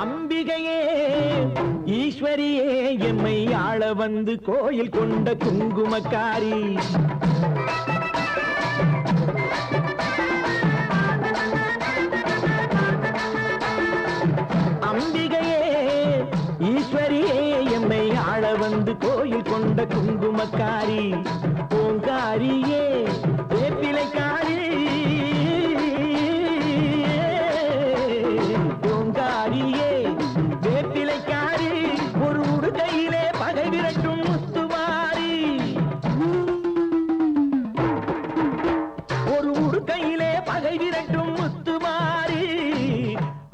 அம்பிகையே ஈஸ்வரியே எம்மை ஆள வந்து கோயில் கொண்ட குங்குமக்காரி. அம்பிகையே ஈஸ்வரியே எம்மை ஆள வந்து கோயில் கொண்ட குங்குமக்காரி. பூங்காரியே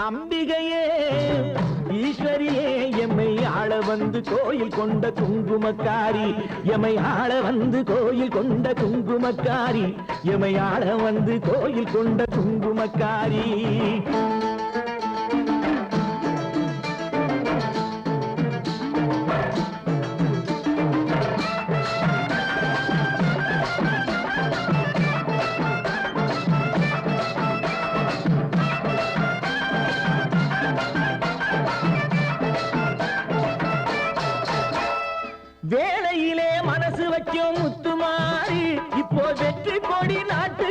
அம்பிகையே ஈஸ்வரியே எம்மை ஆள வந்து கோயில் கொண்ட குங்குமக்காரி. எமை ஆள வந்து கோயில் கொண்ட குங்குமக்காரி. எமை ஆள வந்து கோயில் கொண்ட குங்குமக்காரி. சத்தியம் முத்துமாறி இப்போ வெற்றி கொடி நாட்டு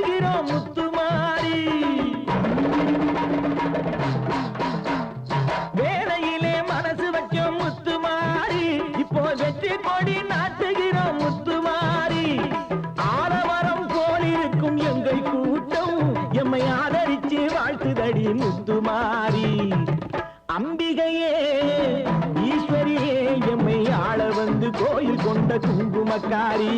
குங்குமக்காரி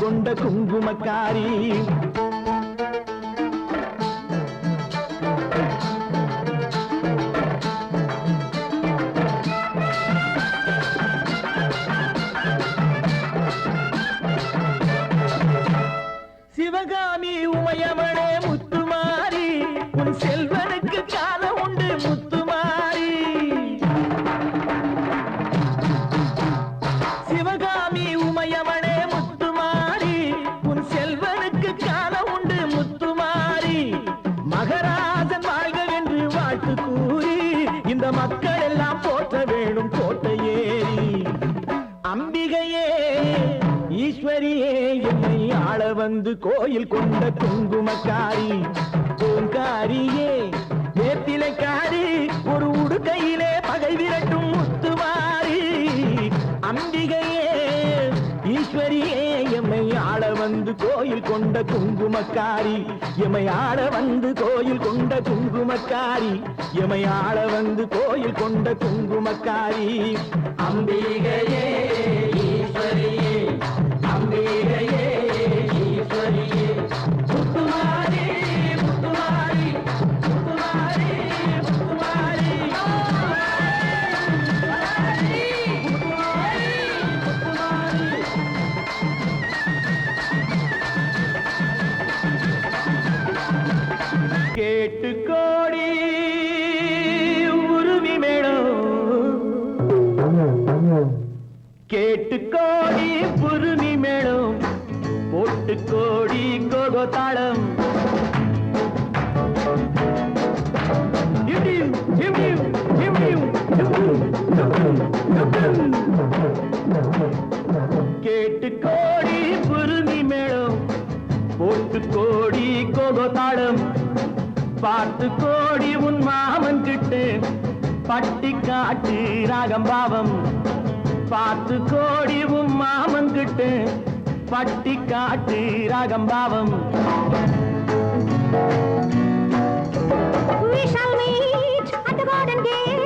கொண்ட குங்குமக்காரி. சிவகாமி உமையவள் ஈஸ்வரியே என்னை ஆள வந்து கோயில் கொண்ட குங்குமக்காரி. பூங்காரியே வேத்திலைக்காரி ஒரு உடுக்கையிலே பகை விரட்டும் முத்துவாரி. அம்பிகையே ஈஸ்வரியே எம்மை ஆள வந்து கோயில் கொண்ட குங்குமக்காரி. எமை ஆள வந்து கோயில் கொண்ட குங்குமக்காரி. எமை ஆள வந்து கோயில் கொண்ட குங்குமக்காரி. அம்பிகையே கேட்டு கோடி உருவி மேடம் கேட்டு கோடி புருமி போட்டு கோடி கோகோ தாளம். கேட்டு கோடி புருமி மேளம் போட்டு கோடி கோகோ தாளம். பார்த்து கோடி உன் மாமன் கிட்டு பட்டி காட்டு ராகம் பாவம். பார்த்து கோடி உன் மாமன் கிட்டு பட்டி காட்டு ராகம் பாவம் We shall meet at the garden gate.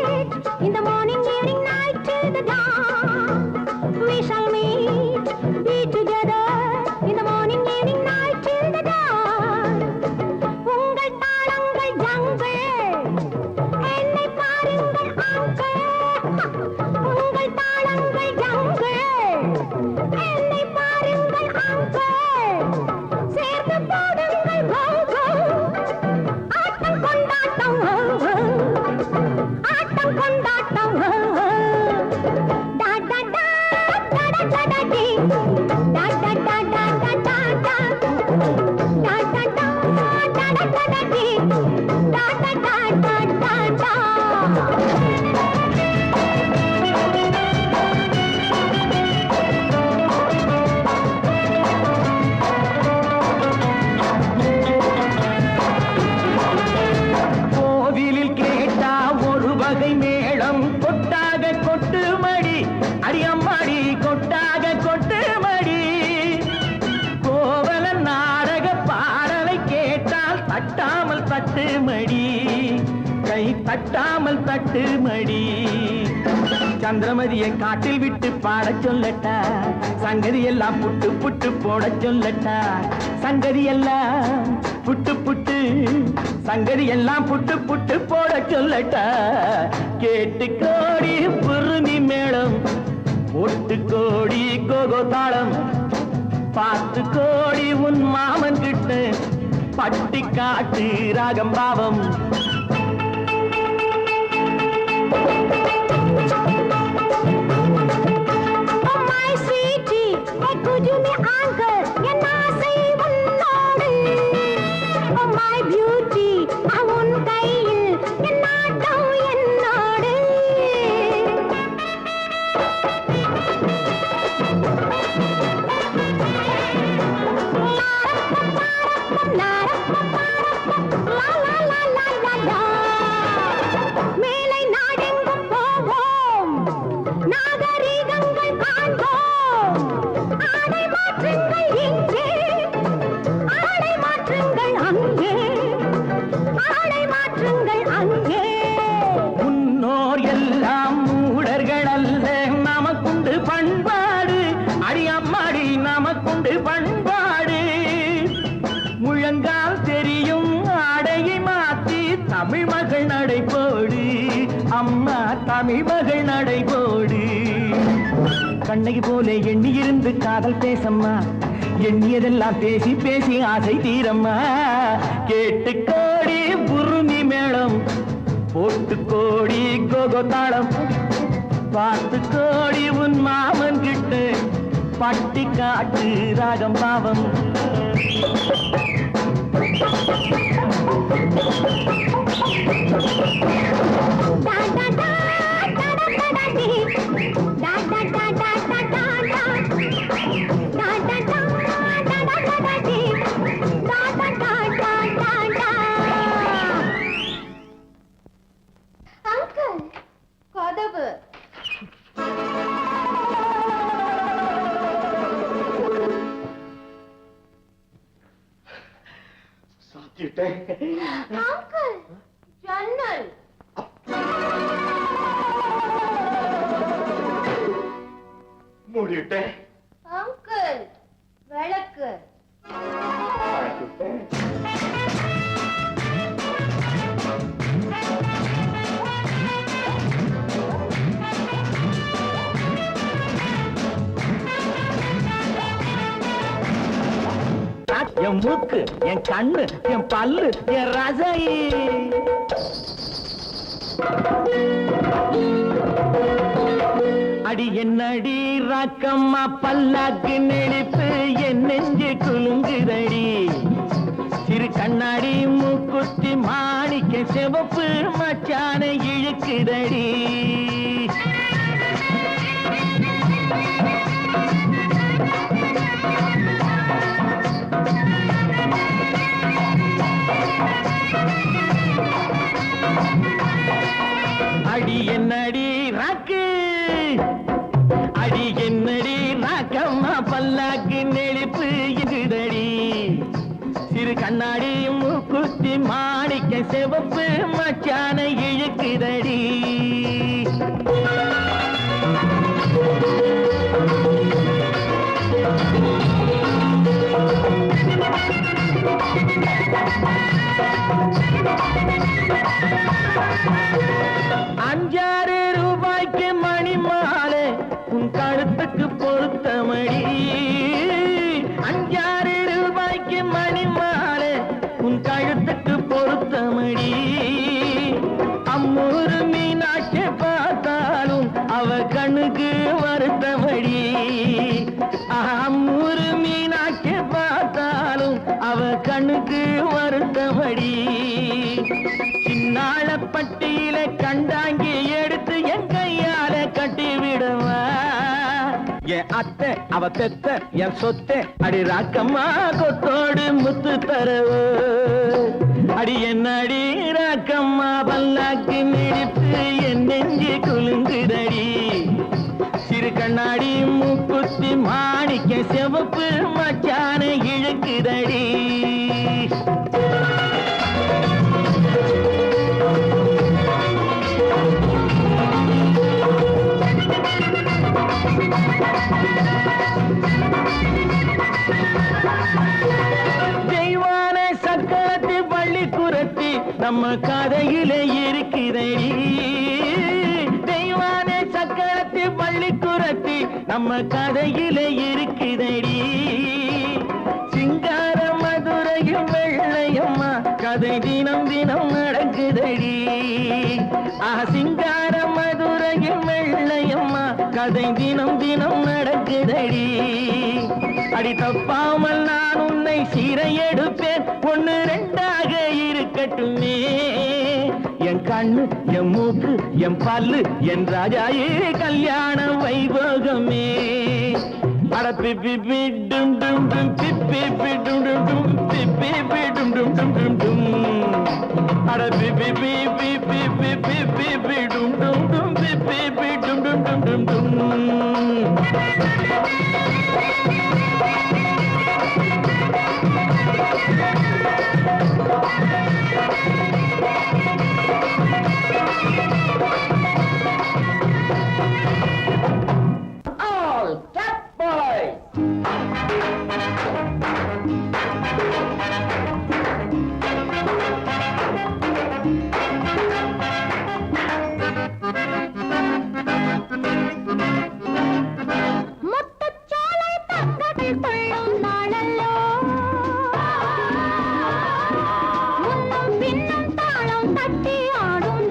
தட்டாமல் தட்டு மடி. சந்திரமதியை காட்டில் விட்டு பாட சொல்லட்டா. சங்கதி எல்லாம் புட்டு புட்டு போட சொல்லட்டா. சங்கதி எல்லாம் புட்டு புட்டு சங்கதி எல்லாம் புட்டு புட்டு போட சொல்லட்டா. கேட்டு கோடி புருமி மேளம் ஒட்டு கோடி கோகோ தாளம். பார்த்து கோடி உன் மாமன் கிட்ட பட்டி காட்டு ராகம் பாவம். Thank you. எண்ணியதெல்லாம் பேசி பேசி ஆசை தீரம்மா கேட்டு கோடி புருமி மேளம் போட்டு கோடி கோகோ தாளம் பார்த்து கோடி உன் மாமன் கிட்ட பட்டி காட்டு ராகம் பாவம் டா டா டா டா டா டா டா டி. டா டா அங்கிள் ஜன்னல். மூடிட்டேன். என் மூக்கு என் கண்ணு என் பல்லு என் ரசை அடி என்னடி ராக்கம்மா பல்லாக்கு நெளிப்பு என் நெஞ்சு குலுங்குதடி. சிறு கண்ணாடி மூக்குத்தி மாணிக்க செவப்பு மச்சான இழுக்குதடி. கண்ணாடி மூக்குத்தி மாணிக்க செவப்பு மச்சான இழுக்குதடி கண்ணுக்கு வருத்தமடி. சின்னாள பட்டியல கண்டாங்கி எடுத்து என் கையால கட்டி விடுவா என் அத்தை அவ தெத்த என் சொத்தை அடி ராக்கம்மா கொத்தோடு முத்து தரவு. அடி என்னடி ராக்கம்மா பல்லாக்கு மிடித்து என் நெஞ்சு குலுங்குதடி. சிறு கண்ணாடி மூக்குத்தி மாணிக்க செவப்பு மச்சான இழுக்குதடி. தெய்வான சக்கரத்து பள்ளி குரத்தி நம்ம கதையிலே இருக்கிறடி தெய்வான சக்கரத்து பள்ளி குரத்தி நம்ம கதையிலே இருக்கிறடி சிங்கார மதுரையும் வெள்ளையம்மா கதை தினம் தினம் நடக்குதடி. ஆ சிங்கார மதுரையும் வெள்ளையம்மா கதை தினம் தினம் நடக்குதடி. அடி தப்பாமல் நான் உன்னை சீரை எடுப்பேன் ஒன்னு ரெண்டாக இருக்கட்டுமே என் கண்ணு என் மூக்கு என் பல்லு என் ராஜாயே கல்யாண வைபோகமே அட பிபி தட்டி ஆடும்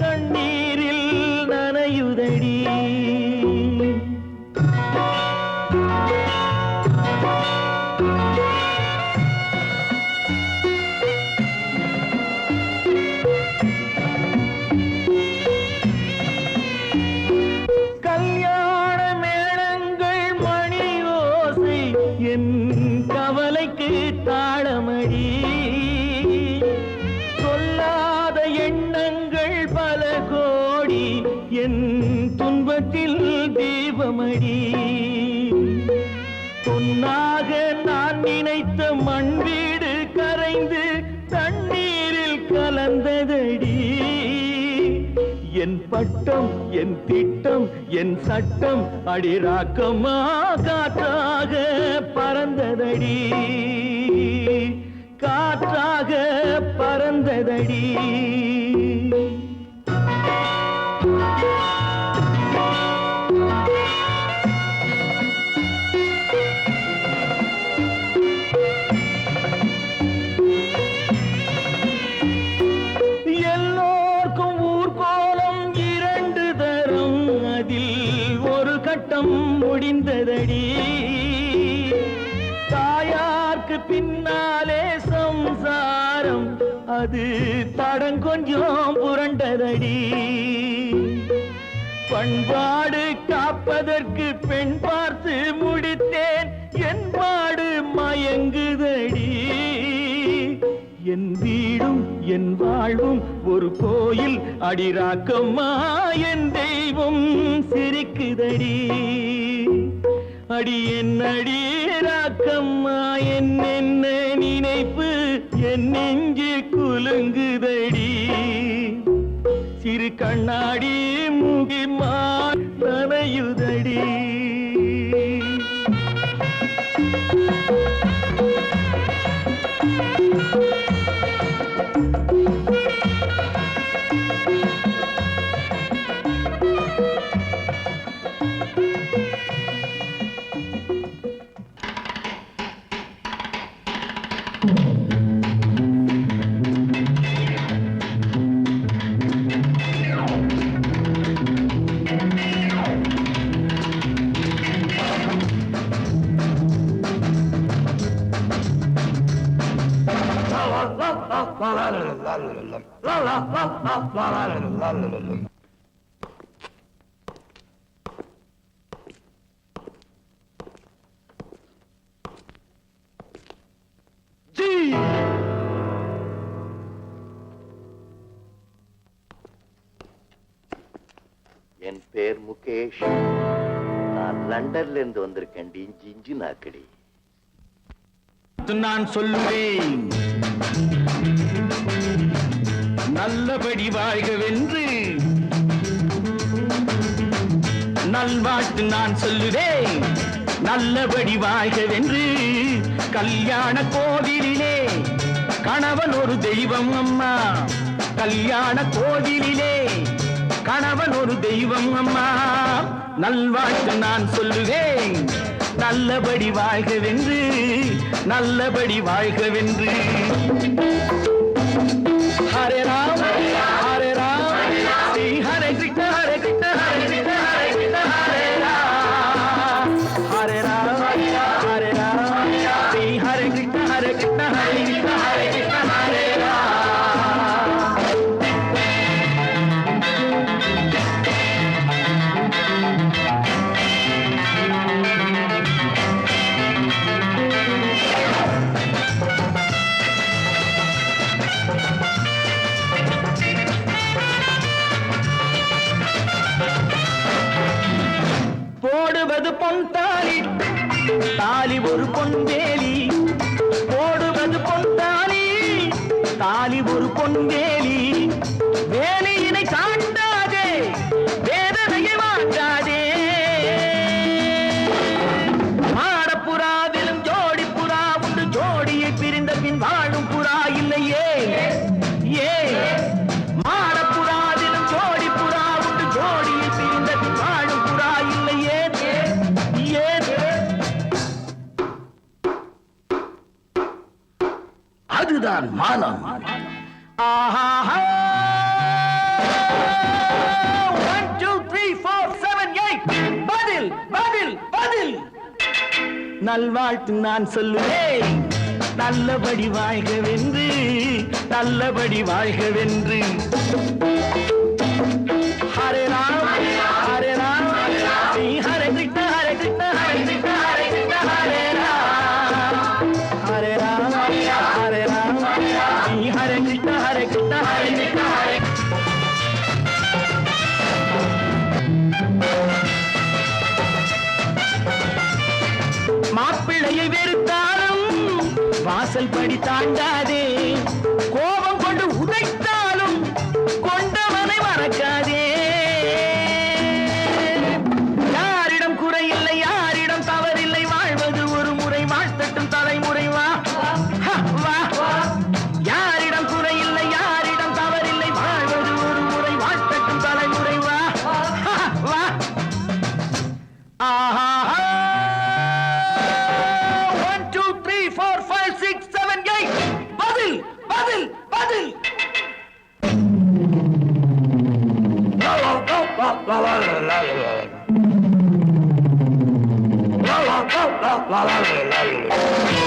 கண்ணீரில் நனையுதடி. வைத்த மண் வீடு கரைந்து தண்ணீரில் கலந்ததடி. என் பட்டம் என் திட்டம் என் சட்டம் அடிராக்கமா காற்றாக பறந்ததடி. காற்றாக பறந்ததடி. தாயார்க்கு பின்னாலே சம்சாரம். அது தடம் கொஞ்சம் புரண்டதடி. பண்பாடு காப்பதற்கு பெண் பார்த்து முடித்தேன். என் பாடு மயங்குதடி. என் வீடும் என் வாழ்வும் ஒரு கோயில் அடிராக்கம்மா. என் தெய்வம் சிரிக்குதடி. அடி என் அடி ராக்கம்மா என் நினைப்பு? என் நெஞ்சு குலுங்குதடி. சிறு கண்ணாடி முகிமா நனையுதடி. என் பேர் முகேஷ். நான் லண்டன்ல இருந்து வந்திருக்கேன். இஞ்சி இஞ்சி நாக்கடி. நான் சொல்லுவேன். நல்லபடி வாழ்கவென்று. நல்வாழ்த்து நான் சொல்லுவேன். நல்லபடி வாழ்கவென்று. கல்யாண கோவிலிலே கணவன் ஒரு தெய்வம் அம்மா. கல்யாண கோவிலிலே கணவன் ஒரு தெய்வம் அம்மா. நல்வாழ்த்து நான் சொல்லுவேன். நல்லபடி வாழ்கவென்று. நல்லபடி வாழ்கவென்று. ஹரே ராம் போடுவது பொன் தாலி. தாலி ஒரு பொன் வேலி. போடுவது பொன் தாலி. தாலி ஒரு பொன் வேலி. ஆனம் ஆஹா பதில் பதில் பதில். நல்வாழ்த்து நான் சொல்லுவேன். நல்லபடி வாழ்கவென்று நல்லபடி வாழ்கவென்று. ஹரே ராம. ஆண்டா வா வா